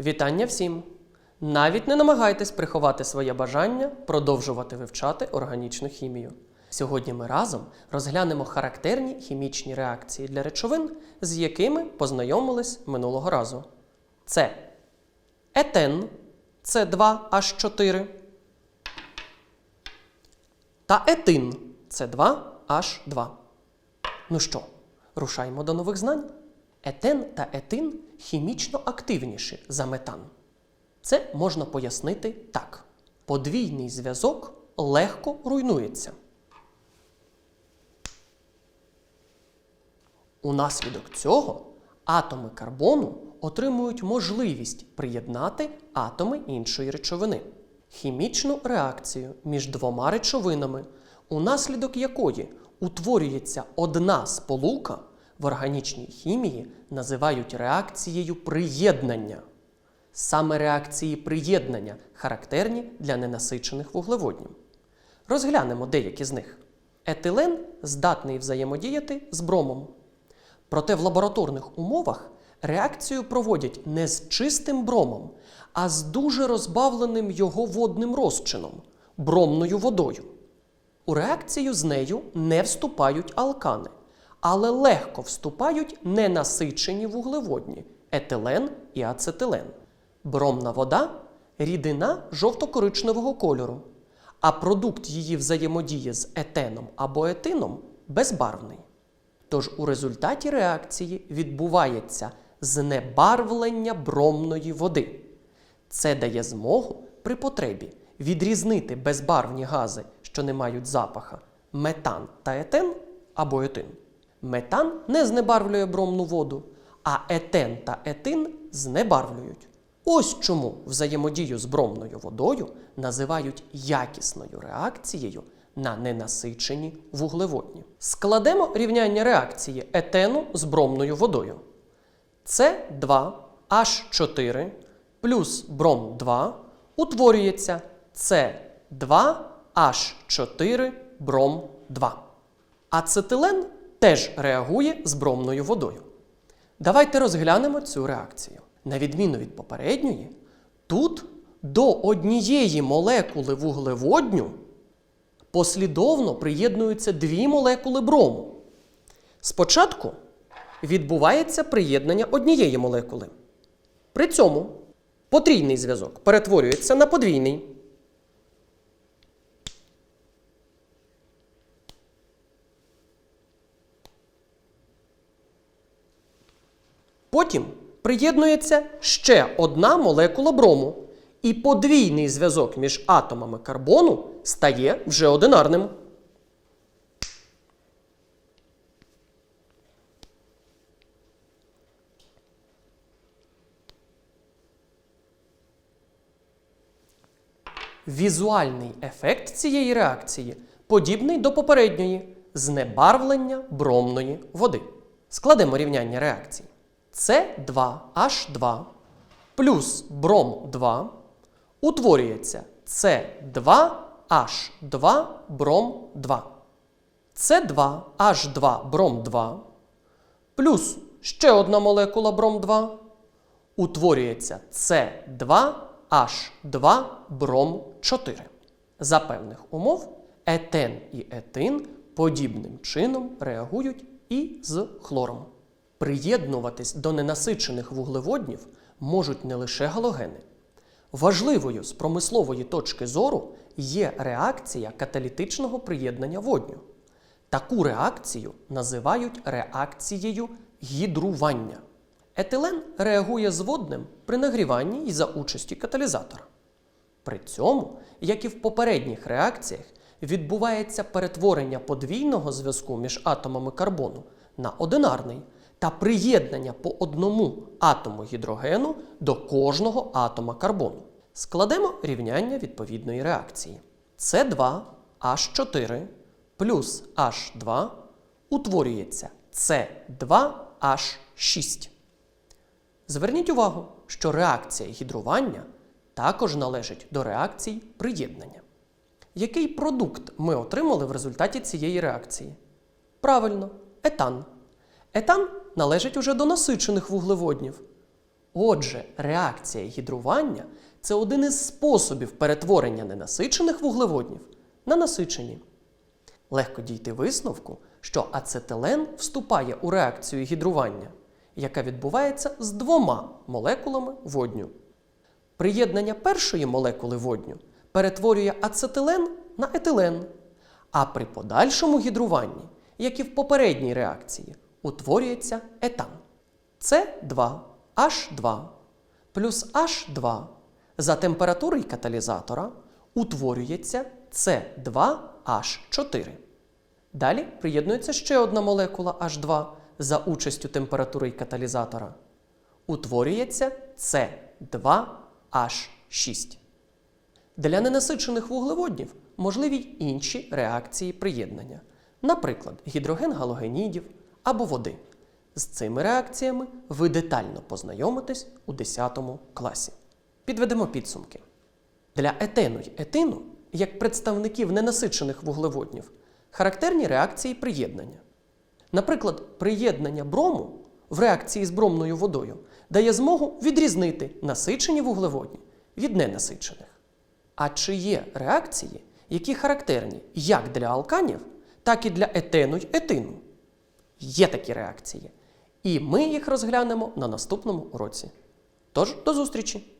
Вітання всім! Навіть не намагайтесь приховати своє бажання продовжувати вивчати органічну хімію. Сьогодні ми разом розглянемо характерні хімічні реакції для речовин, з якими познайомились минулого разу. Це етен С2H4 та етин С2H2. Ну що, рушаємо до нових знань? Етен та етин хімічно активніші за метан. Це можна пояснити так: подвійний зв'язок легко руйнується. Унаслідок цього атоми карбону отримують можливість приєднати атоми іншої речовини. Хімічну реакцію між двома речовинами, унаслідок якої утворюється одна сполука, в органічній хімії називають реакцією приєднання. Саме реакції приєднання характерні для ненасичених вуглеводнів. Розглянемо деякі з них. Етилен здатний взаємодіяти з бромом. Проте в лабораторних умовах реакцію проводять не з чистим бромом, а з дуже розбавленим його водним розчином бромною водою. У реакцію з нею не вступають алкани, але легко вступають ненасичені вуглеводні етилен і ацетилен. Бромна вода рідина жовто-коричневого кольору, а продукт її взаємодії з етеном або етином безбарвний. Тож у результаті реакції відбувається знебарвлення бромної води. Це дає змогу при потребі відрізнити безбарвні гази, що не мають запаха, метан та етен або етин. Метан не знебарвлює бромну воду, а етен та етин знебарвлюють. Ось чому взаємодію з бромною водою називають якісною реакцією на ненасичені вуглеводні. Складемо рівняння реакції етену з бромною водою. С2H4 плюс бром 2 утворюється С2H4 бром 2. Ацетилен теж реагує з бромною водою. Давайте розглянемо цю реакцію. На відміну від попередньої, тут до однієї молекули вуглеводню послідовно приєднуються дві молекули брому. Спочатку відбувається приєднання однієї молекули. При цьому потрійний зв'язок перетворюється на подвійний. Потім приєднується ще одна молекула брому, і подвійний зв'язок між атомами карбону стає вже одинарним. Візуальний ефект цієї реакції подібний до попередньої знебарвлення бромної води. Складемо рівняння реакції. С2H2 плюс бром 2 утворюється С2H2 бром 2. С2H2 бром 2 плюс ще одна молекула бром 2 утворюється С2H2 бром 4. За певних умов етен і етин подібним чином реагують і з хлором. Приєднуватись до ненасичених вуглеводнів можуть не лише галогени. Важливою з промислової точки зору є реакція каталітичного приєднання водню. Таку реакцію називають реакцією гідрування. Етилен реагує з водним при нагріванні і за участі каталізатора. При цьому, як і в попередніх реакціях, відбувається перетворення подвійного зв'язку між атомами карбону на одинарний та приєднання по одному атому гідрогену до кожного атома карбону. Складемо рівняння відповідної реакції. С2H4 плюс H2 утворюється С2H6. Зверніть увагу, що реакція гідрування також належить до реакцій приєднання. Який продукт ми отримали в результаті цієї реакції? Правильно, етан. Етан належить уже до насичених вуглеводнів. Отже, реакція гідрування це один із способів перетворення ненасичених вуглеводнів на насичені. Легко дійти висновку, що ацетилен вступає у реакцію гідрування, яка відбувається з двома молекулами водню. Приєднання першої молекули водню перетворює ацетилен на етилен, а при подальшому гідруванні, як і в попередній реакції, утворюється етан. С2H2 плюс H2 за температури каталізатора утворюється С2H4. Далі приєднується ще одна молекула H2 за участю температури каталізатора. Утворюється С2H6. Для ненасичених вуглеводнів можливі й інші реакції приєднання, наприклад, гідроген галогенідів або води. З цими реакціями ви детально познайомитесь у 10 класі. Підведемо підсумки. Для етену й етину, як представників ненасичених вуглеводнів, характерні реакції приєднання. Наприклад, приєднання брому в реакції з бромною водою дає змогу відрізнити насичені вуглеводні від ненасичених. А чи є реакції, які характерні як для алканів, так і для етену й етину? Є такі реакції. І ми їх розглянемо на наступному уроці. Тож, до зустрічі!